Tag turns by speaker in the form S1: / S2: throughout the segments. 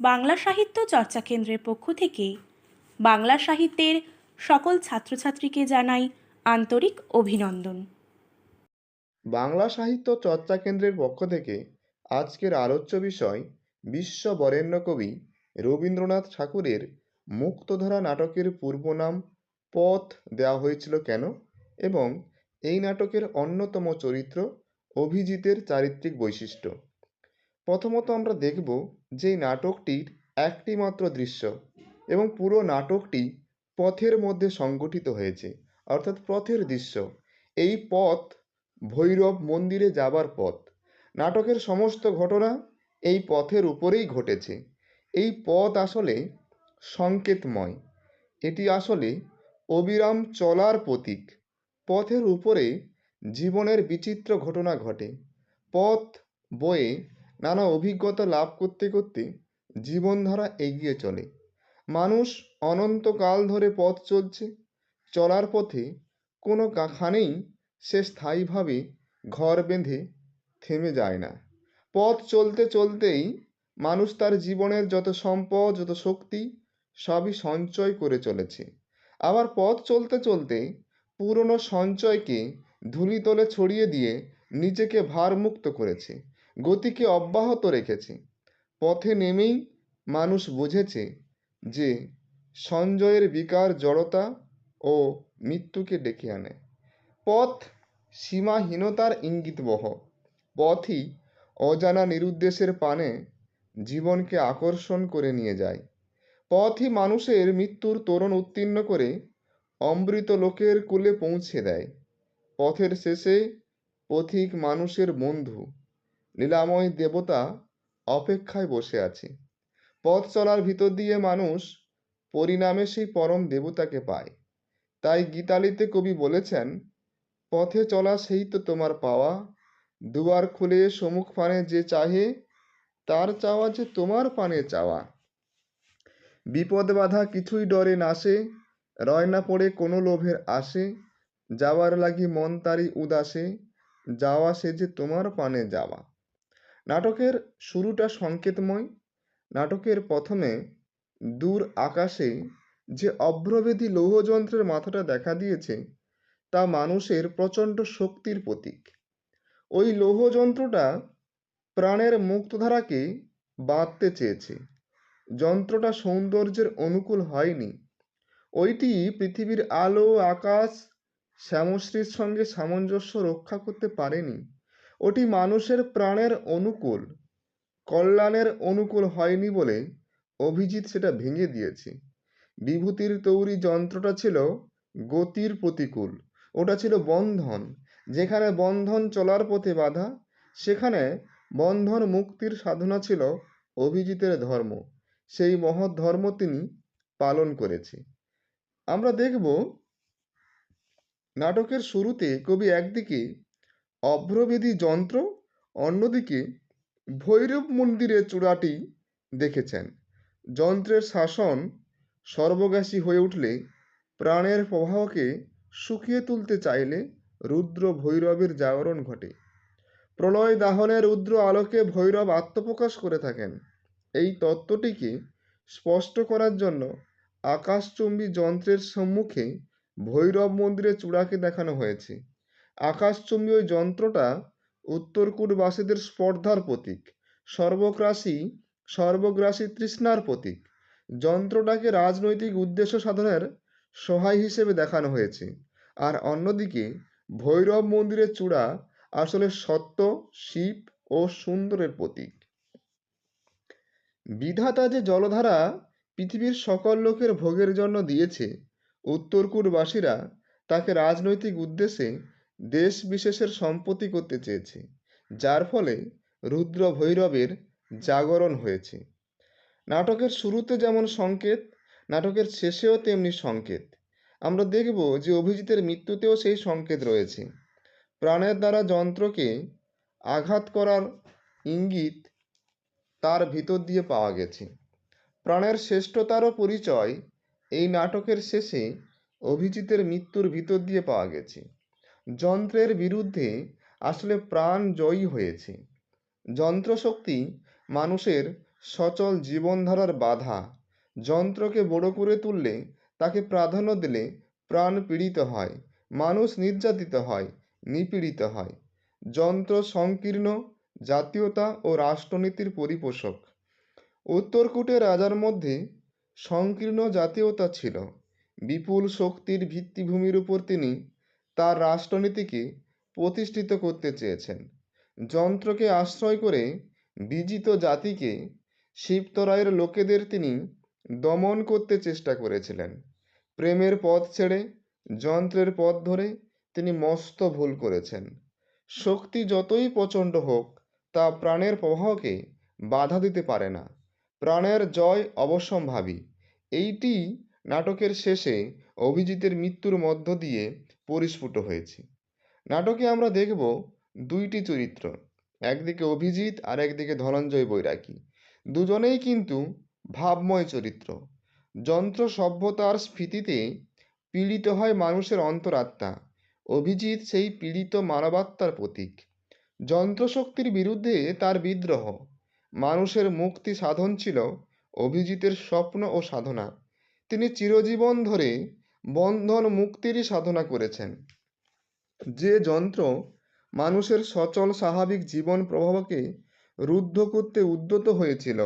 S1: বাংলা সাহিত্য চর্চা কেন্দ্রের পক্ষ থেকে বাংলা সাহিত্যের সকল ছাত্রছাত্রীকে জানাই আন্তরিক অভিনন্দন।
S2: বাংলা সাহিত্য চর্চা কেন্দ্রের পক্ষ থেকে আজকের আলোচ্য বিষয় বিশ্ব বরেণ্য কবি রবীন্দ্রনাথ ঠাকুরের মুক্তধারা নাটকের পূর্ব নাম পথ দেওয়া হয়েছিল কেন? এবং এই নাটকের অন্যতম চরিত্র অভিজিতের চারিত্রিক বৈশিষ্ট্য। প্রথমত আমরা দেখব যে নাটকটির একটি মাত্র দৃশ্য এবং পুরো নাটকটি পথের মধ্যে সংগঠিত হয়েছে, অর্থাৎ পথের দৃশ্য। এই পথ ভৈরব মন্দিরে যাবার পথ। নাটকের সমস্ত ঘটনা এই পথের উপরেই ঘটেছে। এই পথ আসলে সংকেতময়। এটি আসলে অবিরাম চলার প্রতীক। পথের উপরে জীবনের বিচিত্র ঘটনা ঘটে। পথ বয়ে নানা অভিজ্ঞতা লাভ করতে করতে জীবনধারা এগিয়ে চলে। মানুষ অনন্তকাল ধরে পথ চলছে, চলার পথে কোনো খানেই সে স্থায়ীভাবে ঘর বেঁধে থেমে যায় না। পথ চলতে চলতেই মানুষ তার জীবনের যত সম্পদ, যত শক্তি, সবই সঞ্চয় করে চলেছে। আবার পথ চলতে চলতে পুরনো সঞ্চয়কে ধুলিতলে ছড়িয়ে দিয়ে নিজেকে ভারমুক্ত করেছে। গতিকে অব্যাহত রেখেছে। পথে নেমেই মানুষ বুঝেছে যে সঞ্জয়ের বিকার জড়তা ও মৃত্যুকে ডেকে আনে। পথ সীমাহীনতার ইঙ্গিতবহ। পথই অজানা নিরুদ্দেশের পানে জীবনকে আকর্ষণ করে নিয়ে যায়। পথই মানুষের মৃত্যুর তোরণ উত্তীর্ণ করে অমৃত লোকের কুলে পৌঁছে দেয়। পথের শেষে পথিক মানুষের বন্ধু লীলাময় দেবতা অপেক্ষায় বসে আছে। পথ চলার ভিতর দিয়ে মানুষ পরিণামে সেই পরম দেবতাকে পায়। তাই গীতালিতে কবি বলেছেন, পথে চলা সেই তো তোমার পাওয়া, দুয়ার খুলে সমুখ পানে যে চাহে, তার চাওয়া যে তোমার পানে চাওয়া। বিপদ বাধা কিছুই ডরে নাসে রয় না পড়ে কোনো লোভের আসে, যাওয়ার লাগি মন তারি উদাসে, যাওয়া সে যে তোমার পানে যাওয়া। নাটকের শুরুটা সংকেতময়। নাটকের প্রথমে দূর আকাশে যে অভ্রভেদী লৌহযন্ত্রের মাথাটা দেখা দিয়েছে, তা মানুষের প্রচণ্ড শক্তির প্রতীক। ওই লৌহযন্ত্রটা প্রাণের মুক্তধারাকে বাঁধতে চেয়েছে। যন্ত্রটা সৌন্দর্যের অনুকূল হয়নি। ওইটি পৃথিবীর আলো, আকাশ, শ্যামশ্রীর সঙ্গে সামঞ্জস্য রক্ষা করতে পারেনি। ওটি মানুষের প্রাণের অনুকূল, কল্যাণের অনুকূল হয়নি বলে অভিজিৎ সেটা ভেঙে দিয়েছে। বিভূতির তৈরি যন্ত্রটা ছিল গতির প্রতিকূল, ওটা ছিল বন্ধন। যেখানে বন্ধন চলার পথে বাধা, সেখানে বন্ধন মুক্তির সাধনা ছিল অভিজিতের ধর্ম। সেই মহৎ ধর্ম তিনি পালন করেছে। আমরা দেখব, নাটকের শুরুতে কবি একদিকে অভ্রবেদী যন্ত্র অন্যদিকে ভৈরব মন্দিরের চূড়াটি দেখেছেন। যন্ত্রের শাসন সর্বগ্রাসী হয়ে উঠলে প্রাণের প্রবাহকে শুকিয়ে তুলতে চাইলে রুদ্র ভৈরবের জাগরণ ঘটে। প্রলয় দাহনে রুদ্র আলোকে ভৈরব আত্মপ্রকাশ করে থাকেন। এই তত্ত্বটিকে স্পষ্ট করার জন্য আকাশচুম্বী যন্ত্রের সম্মুখে ভৈরব মন্দিরের চূড়াকে দেখানো হয়েছে। আকাশচুম্বী ওই যন্ত্রটা উত্তরকূটবাসীদের স্পর্ধার প্রতীক, সর্বগ্রাসী সর্বগ্রাসী তৃষ্ণার প্রতীক। যন্ত্রটাকে রাজনৈতিক উদ্দেশ্য সাধনের সহায় হিসেবে দেখানো হয়েছে। আর অন্যদিকে, ভৈরব মন্দিরের চূড়া আসলে সত্য, শিব ও সুন্দরের প্রতীক। বিধাতা যে জলধারা পৃথিবীর সকল লোকের ভোগের জন্য দিয়েছে, উত্তরকূটবাসীরা তাকে রাজনৈতিক উদ্দেশ্যে দেশ বিশেষের সম্পত্তি করতে চেয়েছে, যার ফলে রুদ্র ভৈরবের জাগরণ হয়েছে। নাটকের শুরুতে যেমন সংকেত, নাটকের শেষেও তেমনি সংকেত। আমরা দেখব যে অভিজিতের মৃত্যুতেও সেই সংকেত রয়েছে। প্রাণের দ্বারা যন্ত্রকে আঘাত করার ইঙ্গিত তার ভিতর দিয়ে পাওয়া গেছে। প্রাণের শ্রেষ্ঠতারও পরিচয় এই নাটকের শেষে অভিজিতের মৃত্যুর ভিতর দিয়ে পাওয়া গেছে। যন্ত্রের বিরুদ্ধে আসলে প্রাণ জয়ী হয়েছে। যন্ত্রশক্তি মানুষের সচল জীবনধারার বাধা। যন্ত্রকে বড় করে তুললে তাকে প্রাধান্য দিলে প্রাণ পীড়িত হয়, মানুষ নির্যাতিত হয়, নিপীড়িত হয়। যন্ত্র সংকীর্ণ, জাতীয়তা ও রাষ্ট্রনীতির পরিপোষক। উত্তরকূটে রাজার মধ্যে সংকীর্ণ জাতীয়তা ছিল। বিপুল শক্তির ভিত্তিভূমির উপর তিনি তার রাষ্ট্রনীতিকে প্রতিষ্ঠিত করতে চেয়েছেন। যন্ত্রকে আশ্রয় করে বিজিত জাতিকে শিবতরাইয়ের লোকেদের তিনি দমন করতে চেষ্টা করেছিলেন। প্রেমের পথ ছেড়ে, যন্ত্রের পথ ধরে তিনি মস্ত ভুল করেছেন। শক্তি যতই প্রচণ্ড হোক, তা প্রাণের প্রবাহকে বাধা দিতে পারে না। প্রাণের জয় অবশ্যম্ভাবী। এইটি নাটকের শেষে অভিজিতের মৃত্যুর মধ্য দিয়ে পরিস্ফুট হয়েছে। নাটকে আমরা দেখব দুইটি চরিত্র, একদিকে অভিজিৎ আর একদিকে ধনঞ্জয় বৈরাগী। দুজনেই কিন্তু ভাবময় চরিত্র। যন্ত্র সভ্যতার স্ফীতিতে পীড়িত হয় মানুষের অন্তরাত্মা। অভিজিৎ সেই পীড়িত মানবাত্মার প্রতীক। যন্ত্রশক্তির বিরুদ্ধে তার বিদ্রোহ। মানুষের মুক্তি সাধন ছিল অভিজিতের স্বপ্ন ও সাধনা। তিনি চিরজীবন ধরে বন্ধন মুক্তিরই সাধনা করেছেন। যে যন্ত্র মানুষের সচল স্বাভাবিক জীবন প্রবাহকে রুদ্ধ করতে উদ্যত হয়েছিল,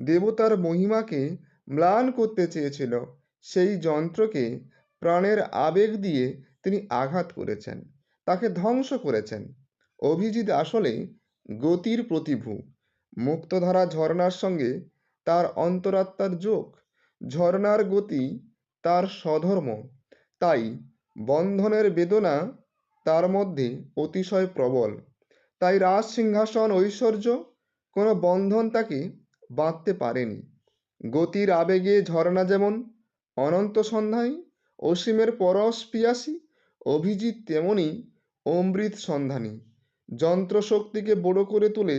S2: দেবতার মহিমাকে ম্লান করতে চেয়েছিল, সেই যন্ত্রকে প্রাণের আবেগ দিয়ে তিনি আঘাত করেছেন, তাকে ধ্বংস করেছেন। অভিজিৎ আসলে গতির প্রতিভু। মুক্তধারা ঝর্ণার সঙ্গে তার অন্তরাত্মার যোগ। ঝর্ণার গতি তার স্বধর্ম। তাই বন্ধনের বেদনা তার মধ্যে অতিশয় প্রবল। তাই রাজ সিংহাসন ঐশ্বর্য কোনো বন্ধন তাকে বাঁধতে পারেনি। গতির আবেগে ঝর্ণা যেমন অনন্ত সন্ধানী অসীমের পরশ পিয়াসী, অভিজিৎ তেমনি অমৃত সন্ধানী। যন্ত্রশক্তিকে বড় করে তুলে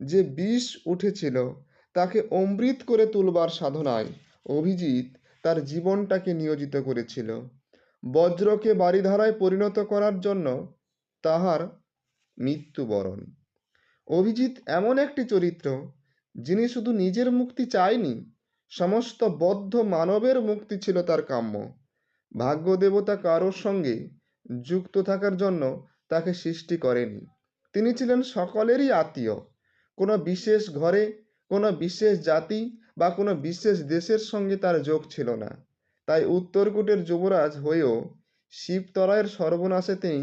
S2: যে বিষ উঠেছিল, তাকে অমৃত করে তুলবার সাধনায় অভিজিৎ তার জীবনটাকে নিয়োজিত করেছিল। বজ্রকে বারিধারায় পরিণত করার জন্য তাহার মৃত্যুবরণ। অভিজিৎ এমন একটি চরিত্র, যিনি শুধু নিজের মুক্তি চায়নি, সমস্ত বদ্ধ মানবের মুক্তি ছিল তার কাম্য। ভাগ্য দেবতা কারোর সঙ্গে যুক্ত থাকার জন্য তাকে সৃষ্টি করেনি। তিনি ছিলেন সকলেরই আত্মীয়। কোনো বিশেষ ঘরে, কোনো বিশেষ জাতি বা কোনো বিশেষ দেশের সঙ্গে তার যোগ ছিল না। তাই উত্তরকূটের যুবরাজ হয়েও শিবতরায়ের সর্বনাশে তিনি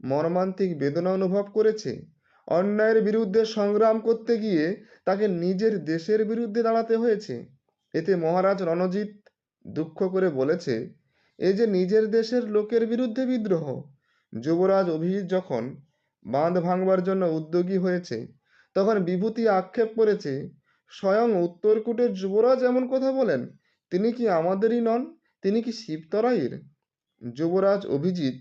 S2: মর্মান্তিক বেদনা অনুভব করেছে। অন্যায়ের বিরুদ্ধে সংগ্রাম করতে গিয়ে তাকে নিজের দেশের বিরুদ্ধে দাঁড়াতে হয়েছে। এতে মহারাজ রণজিৎ দুঃখ করে বলেছে, এ যে নিজের দেশের লোকের বিরুদ্ধে বিদ্রোহ যুবরাজ অভিজিৎ যখন বাঁধ ভাঙবার জন্য উদ্যোগী হয়েছে, তখন বিভূতি আক্ষেপ করেছে স্বয়ং উত্তরকূটের যুবরাজ এমন কথা বলেন, তিনি কি আমাদেরই নন? তিনি কি শিবতরাইয়ের যুবরাজ অভিজিৎ,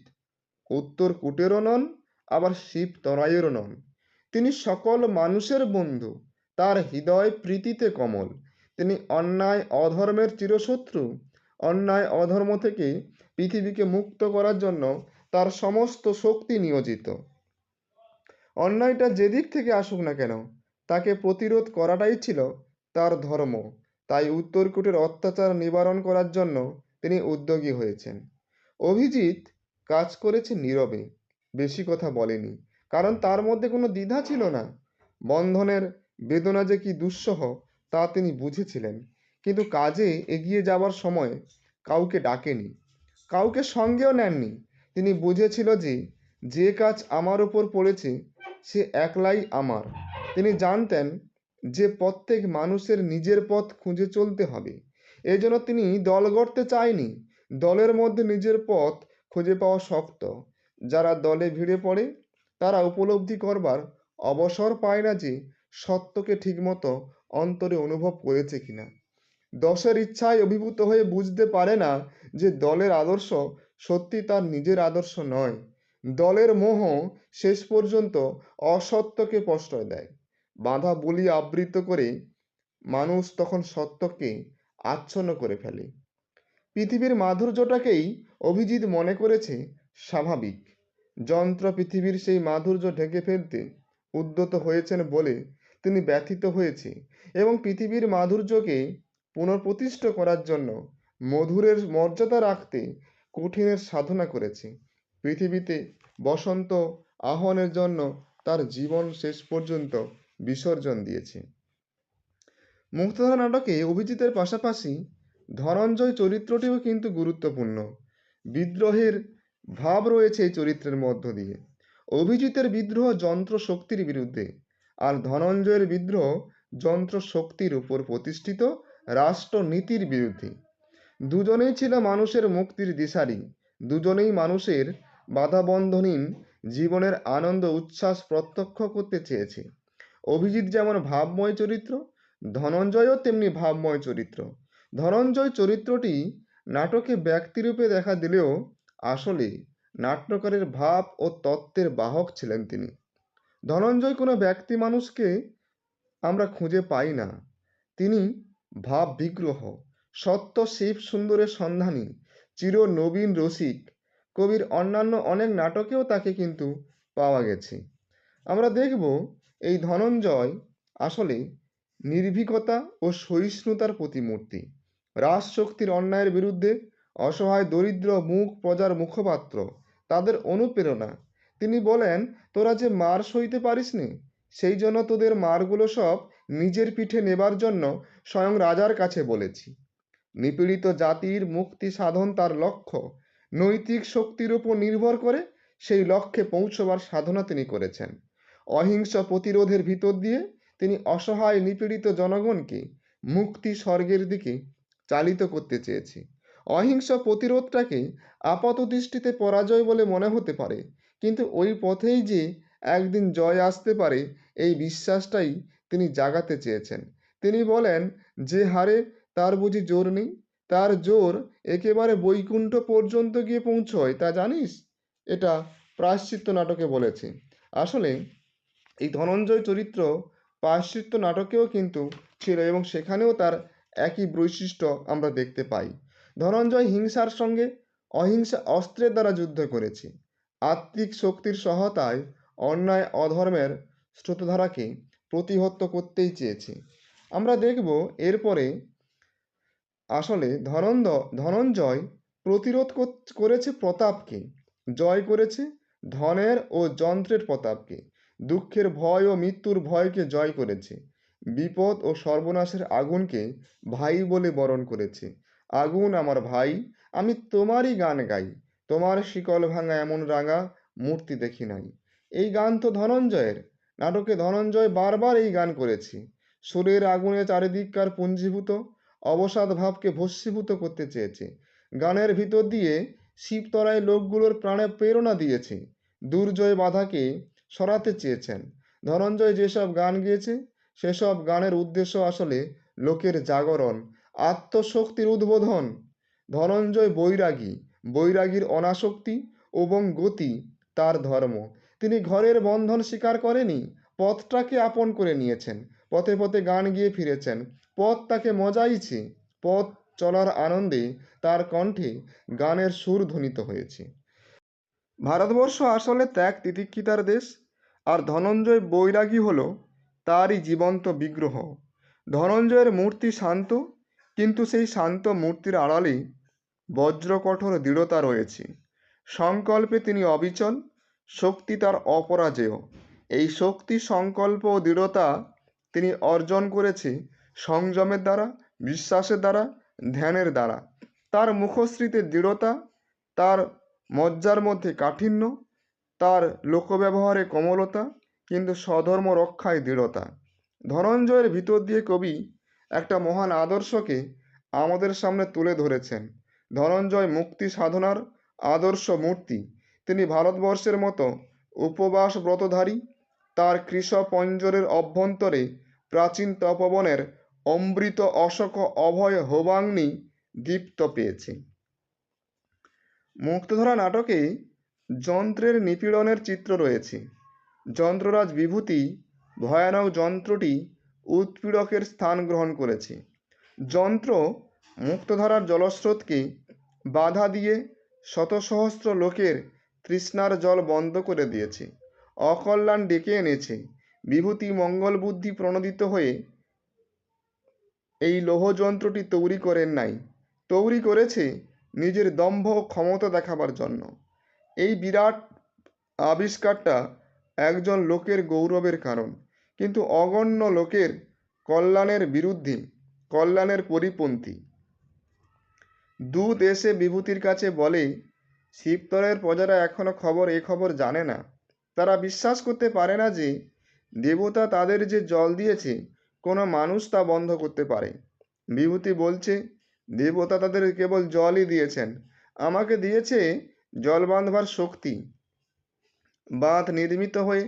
S2: উত্তরকূটেরও নন, আবার শিবতরাইয়েরও নন। তিনি সকল মানুষের বন্ধু, তার হৃদয় প্রীতিতে কমল। তিনি অন্যায় অধর্মের চিরশত্রু, অন্যায় অধর্ম থেকে পৃথিবীকে মুক্ত করার জন্য তার সমস্ত শক্তি নিয়োজিত। অন্যায়টা যেদিক থেকে আসুক না কেন তাকে প্রতিরোধ করাটাই ছিল তার ধর্ম। তাই উত্তরকূটের অত্যাচার নিবারণ করার জন্য তিনি উদ্যোগী হয়েছেন। অভিজিৎ কাজ করেছে নীরবে, বেশি কথা বলেনি। কারণ তার মধ্যে কোনো দ্বিধা ছিল না। বন্ধনের বেদনা যে কি দুঃসহ, তা তিনি বুঝেছিলেন। কিন্তু কাজে এগিয়ে যাওয়ার সময় কাউকে ডাকেনি। কাউকে সঙ্গেও নেননি। তিনি বুঝেছিল যে যে কাজ আমার উপর পড়েছে, সে একলাই আমার। তিনি জানতেন যে প্রত্যেক মানুষের নিজের পথ খুঁজে চলতে হবে। এজন্য তিনি দল গড়তে চায়নি। দলের মধ্যে নিজের পথ খুঁজে পাওয়া শক্ত। যারা দলে ভিড়ে পড়ে, তারা উপলব্ধি করবার অবসর পায় না যে সত্যকে ঠিকমতো অন্তরে অনুভব করেছে কিনা। দশের ইচ্ছায় অভিভূত হয়ে বুঝতে পারে না যে দলের আদর্শ সত্যি তার নিজের আদর্শ নয়। দলের মোহ শেষ পর্যন্ত অসত্যকে প্রশ্রয় দেয়। বাঁধা বুলি আবৃত করে মানুষ তখন সত্যকে আচ্ছন্ন করে ফেলে। পৃথিবীর মাধুর্যটাকেই অভিজিৎ মনে করেছে স্বাভাবিক। যন্ত্র পৃথিবীর সেই মাধুর্য ঢেকে ফেলতে উদ্যত হয়েছেন বলে তিনি ব্যথিত হয়েছে এবং পৃথিবীর মাধুর্যকে পুনঃপ্রতিষ্ঠ করার জন্য মধুরের মর্যাদা রাখতে কঠিনের সাধনা করেছে। পৃথিবীতে বসন্ত আহ্বানের জন্য তার জীবন শেষ পর্যন্ত বিসর্জন দিয়েছে। মুক্তধারা নাটকে অভিজিতের পাশাপাশি ধনঞ্জয় চরিত্রটিও কিন্তু গুরুত্বপূর্ণ। বিদ্রোহের ভাব রয়েছে এই চরিত্রের মধ্য দিয়ে। অভিজিতের বিদ্রোহ যন্ত্র শক্তির বিরুদ্ধে আর ধনঞ্জয়ের বিদ্রোহ যন্ত্র শক্তির উপর প্রতিষ্ঠিত রাষ্ট্রনীতির বিরুদ্ধে। দুজনেই ছিল মানুষের মুক্তির দিশারি। দুজনেই মানুষের বাধাবন্ধহীন জীবনের আনন্দ উচ্ছ্বাস প্রত্যক্ষ করতে চেয়েছে। অভিজিৎ যেমন ভাবময় চরিত্র, ধনঞ্জয়ও তেমনি ভাবময় চরিত্র। ধনঞ্জয় চরিত্রটি নাটকে ব্যক্তিরূপে দেখা দিলেও আসলে নাট্যকারের ভাব ও তত্ত্বের বাহক ছিলেন তিনি। ধনঞ্জয় কোনো ব্যক্তি মানুষকে আমরা খুঁজে পাই না। তিনি ভাব বিগ্রহ, সত্য শিব সুন্দরের সন্ধানী, চির নবীন রসিক, কবির অন্যান্য অনেক নাটকেও তাকে কিন্তু পাওয়া গেছে। আমরা দেখব এই ধনঞ্জয় আসলে নির্ভীকতা ও সহিষ্ণুতার প্রতিমূর্তি। রাজশক্তির অন্যায়ের বিরুদ্ধে অসহায়, দরিদ্র, মুখ প্রজার মুখপাত্র, তাদের অনুপ্রেরণা। তিনি বলেন, তোরা যে মার সইতে পারিসনি, সেই জন্য তোদের মারগুলো সব নিজের পিঠে নেবার জন্য স্বয়ং রাজার কাছে বলেছি। নিপীড়িত জাতির মুক্তি সাধন তার লক্ষ্য। নৈতিক শক্তির উপর নির্ভর করে সেই লক্ষ্যে পৌঁছবার সাধনা তিনি করেছেন। অহিংস প্রতিরোধের ভিতর দিয়ে তিনি অসহায় নিপীড়িত জনগণকে মুক্তি স্বর্গের দিকে চালিত করতে চেয়েছে। অহিংস প্রতিরোধটাকে আপাত দৃষ্টিতে পরাজয় বলে মনে হতে পারে, কিন্তু ওই পথেই যে একদিন জয় আসতে পারে, এই বিশ্বাসটাই তিনি জাগাতে চেয়েছেন। তিনি বলেন, যে হারে তার বুঝি জোর নেই, তার জোর একেবারে বৈকুণ্ঠ পর্যন্ত গিয়ে পৌঁছয়, তা জানিস? এটা প্রায়শ্চিত্ত নাটকে বলেছে। আসলে এই ধনঞ্জয় চরিত্র প্রায়শ্চিত্ত নাটকেও কিন্তু ছিল এবং সেখানেও তার একই বৈশিষ্ট্য আমরা দেখতে পাই। ধনঞ্জয় হিংসার সঙ্গে অহিংসা অস্ত্রের দ্বারা যুদ্ধ করেছে। আত্মিক শক্তির সহায়তায় অন্যায় অধর্মের স্রোতধারাকে প্রতিহত করতেই চেয়েছে। আমরা দেখব এরপরে আসলে ধনন্দ, ধনঞ্জয় প্রতিরোধ করেছে প্রতাপকে, জয় করেছে ধনের ও যন্ত্রের প্রতাপকে। দুঃখের ভয় ও মৃত্যুর ভয়কে জয় করেছে। বিপদ ও সর্বনাশের আগুনকে ভাই বলে বরণ করেছে। আগুন আমার ভাই, আমি তোমারই গান গাই। তোমার শিকল ভাঙা এমন রাঙা মূর্তি দেখি নাই। এই গান তো ধনঞ্জয়ের। নাটকে ধনঞ্জয় বারবার এই গান করেছে। সুরের আগুনে চারিদিককার পুঞ্জীভূত, অবসাদ ভাবকে ভস্মীভূত করতে চেয়েছে। গানের ভিতর দিয়ে শিবতরায় লোকগুলোর প্রাণে প্রেরণা দিয়েছে। দুর্জয় বাধাকে সরাতে চেয়েছেন। ধনঞ্জয় যেসব গান গেয়েছে, সেসব গানের উদ্দেশ্য আসলে লোকের জাগরণ, আত্মশক্তির উদ্বোধন। ধনঞ্জয় বৈরাগী, বৈরাগীর অনাসক্তি এবং গতি তার ধর্ম। তিনি ঘরের বন্ধন স্বীকার করেনি, পথটাকে আপন করে নিয়েছেন, পথে পথে গান গিয়ে ফিরেছেন। পথ তাকে মজাইছে পথ চলার আনন্দে তার কণ্ঠে গানের সুর ধ্বনিত হয়েছে। ভারতবর্ষ আসলে ত্যাগ তিতিক্ষিতার দেশ। আর ধনঞ্জয় বৈরাগী হল তারই জীবন্ত বিগ্রহ। ধনঞ্জয়ের মূর্তি শান্ত, কিন্তু সেই শান্ত মূর্তির আড়ালে বজ্রকঠোর দৃঢ়তা রয়েছে। সংকল্পে তিনি অবিচল, শক্তি তার অপরাজেয়। এই শক্তি, সংকল্প ও দৃঢ়তা তিনি অর্জন করেছে সংযমের দ্বারা, বিশ্বাসের দ্বারা, ধ্যানের দ্বারা। তার মুখশ্রীতে দৃঢ়তা, তার মজ্জার মধ্যে কাঠিন্য তার লোকব্যবহারে কোমলতা, কিন্তু স্বধর্ম রক্ষায় দৃঢ়তা। ধনঞ্জয়ের ভিতর দিয়ে কবি একটা মহান আদর্শকে আমাদের সামনে তুলে ধরেছেন। ধনঞ্জয় মুক্তি সাধনার আদর্শ মূর্তি। তিনি ভারতবর্ষের মতো উপবাস ব্রতধারী তার কৃষ পঞ্জরের অভ্যন্তরে প্রাচীন তপবনের অমৃত অশোক অভয় হোবাগ্নি দীপ্ত পেয়েছে। মুক্তধারা নাটকে যন্ত্রের নিপীড়নের চিত্র রয়েছে। যন্ত্ররাজ বিভূতি ভয়ানক যন্ত্রটি উৎপীড়কের স্থান গ্রহণ করেছে। যন্ত্র মুক্তধারার জলস্রোতকে বাধা দিয়ে শত সহস্র লোকের তৃষ্ণার জল বন্ধ করে দিয়েছে। অকল্যাণ ডেকে এনেছে। বিভূতি মঙ্গল বুদ্ধি প্রণোদিত হয়ে এই লৌহ যন্ত্রটি তৈরি করেন নাই। তৈরি করেছে নিজের দম্ভ ক্ষমতা দেখাবার জন্য। এই বিরাট আবিষ্কারটা একজন লোকের গৌরবের কারণ। কিন্তু অগণ্য লোকের কল্যাণের বিরুদ্ধে, কল্যাণের পরিপন্থী। দু দেশে বিভূতির কাছে বলে, শিবতলের প্রজারা এখনও খবর, এ খবর জানে না। তারা বিশ্বাস করতে পারে না যে, দেবতা তাদের যে জল দিয়েছে, কোনো মানুষ তা বন্ধ করতে পারে। বিভূতি বলছে, দেবতা তাদের কেবল জলই দিয়েছেন। আমাকে দিয়েছে জল বাঁধবার শক্তি। বাঁধ নির্মিত হয়ে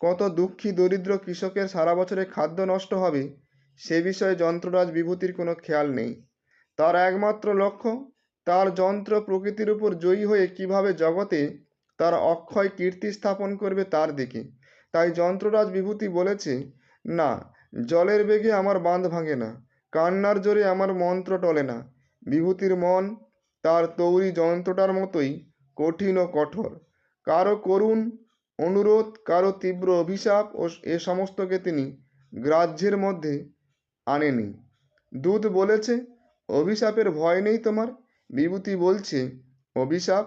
S2: কত দুঃখী দরিদ্র কৃষকের সারা বছরে খাদ্য নষ্ট হবে, সে বিষয়ে যন্ত্ররাজ বিভূতির কোনো খেয়াল নেই। তার একমাত্র লক্ষ্য, তার যন্ত্র প্রকৃতির উপর জয়ী হয়ে কীভাবে জগতে তার অক্ষয় কীর্তি স্থাপন করবে তার দিকে। তাই যন্ত্ররাজ বিভূতি বলেছে, না, জলের বেগে আমার বাঁধ ভাঙে না, কান্নার জোরে আমার মন্ত্র টলে না। বিভূতির মন তার তৈরি যন্ত্রটার মতোই কঠিন ও কঠোর। কারও করুণ অনুরোধ, কারও তীব্র অভিশাপ ও এ সমস্তকে তিনি গ্রাহ্যের মধ্যে আনেনি দূত বলেছে, অভিশাপের ভয় নেই তোমার? বিভূতি বলছে, অভিশাপ?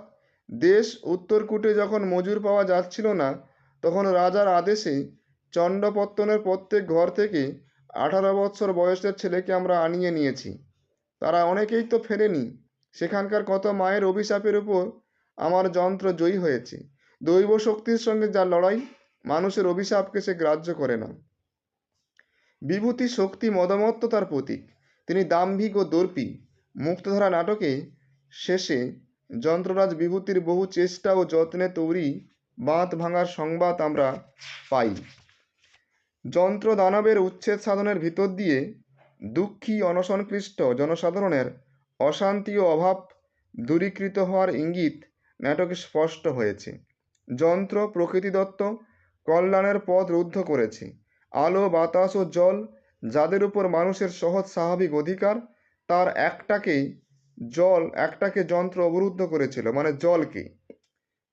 S2: দেশ উত্তরকূটে যখন মজুর পাওয়া যাচ্ছিল না, তখন রাজার আদেশে চণ্ডপত্তনের প্রত্যেক ঘর থেকে আঠারো বৎসর বয়সের ছেলেকে আমরা আনিয়ে নিয়েছি। তারা অনেকেই তো ফেরেনি। সেখানকার কত মায়ের অভিশাপের উপর আমার যন্ত্র জয়ী হয়েছে। দৈব শক্তির সঙ্গে যা লড়াই, মানুষের অভিশাপকে সে গ্রাহ্য করে না। বিভূতি শক্তি মদমত্ততার প্রতীক। তিনি দাম্ভিক ও দর্পী। মুক্তধারা নাটকে শেষে যন্ত্ররাজ বিভূতির বহু চেষ্টা ও যত্নে তৈরি বাঁধ ভাঙার সংবাদ আমরা পাই। যন্ত্র দানবের উচ্ছেদ সাধনের ভিতর দিয়ে দুঃখী অনশনক্লিষ্ট জনসাধারণের অশান্তি ও অভাব দূরীকৃত হওয়ার ইঙ্গিত নাটকে স্পষ্ট হয়েছে। যন্ত্র প্রকৃতিদত্ত কল্যাণের পথ রুদ্ধ করেছে। আলো, বাতাস ও জল যাদের উপর মানুষের সহজ স্বাভাবিক অধিকার, তার একটাকেই জল, একটাকে যন্ত্র অবরুদ্ধ করেছিল। মানে জলকে।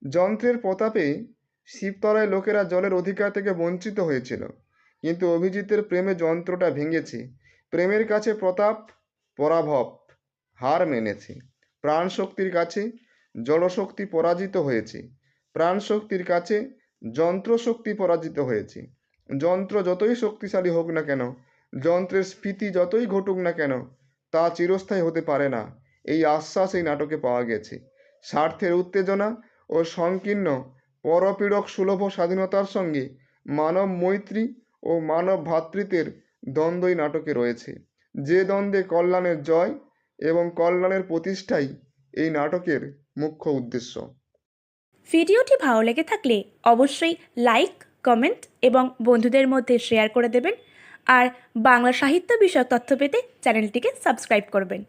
S2: যন্ত্রের প্রতাপে শিবতলায় লোকেরা জলের অধিকার থেকে বঞ্চিত হয়েছিল। কিন্তু অভিজিতের প্রেমে যন্ত্রটা ভেঙেছে। প্রেমের কাছে প্রতাপ, পরাভব, হার মেনেছে। প্রাণশক্তির কাছে জলশক্তি পরাজিত হয়েছে। প্রাণশক্তির কাছে যন্ত্রশক্তি পরাজিত হয়েছে। যন্ত্র যতই শক্তিশালী হোক না কেন, যন্ত্রের স্ফীতি যতই ঘটুক না কেন, তা চিরস্থায়ী হতে পারে না। এই আশ্বাস এই নাটকে পাওয়া গেছে। স্বার্থের উত্তেজনা ও সংকীর্ণ পরপীড়ক সুলভ স্বাধীনতার সঙ্গে মানব মৈত্রী ও মানব ভ্রাতৃত্বের দ্বন্দ্বই নাটকে রয়েছে। যে দ্বন্দ্বে কল্যাণের জয় এবং কল্যাণের প্রতিষ্ঠাই এই নাটকের মুখ্য উদ্দেশ্য।
S1: ভিডিওটি ভালো লেগে থাকলে অবশ্যই লাইক, কমেন্ট এবং বন্ধুদের মধ্যে শেয়ার করে দেবেন। আর বাংলা সাহিত্য বিষয়ক তথ্য পেতে চ্যানেলটিকে সাবস্ক্রাইব করবেন।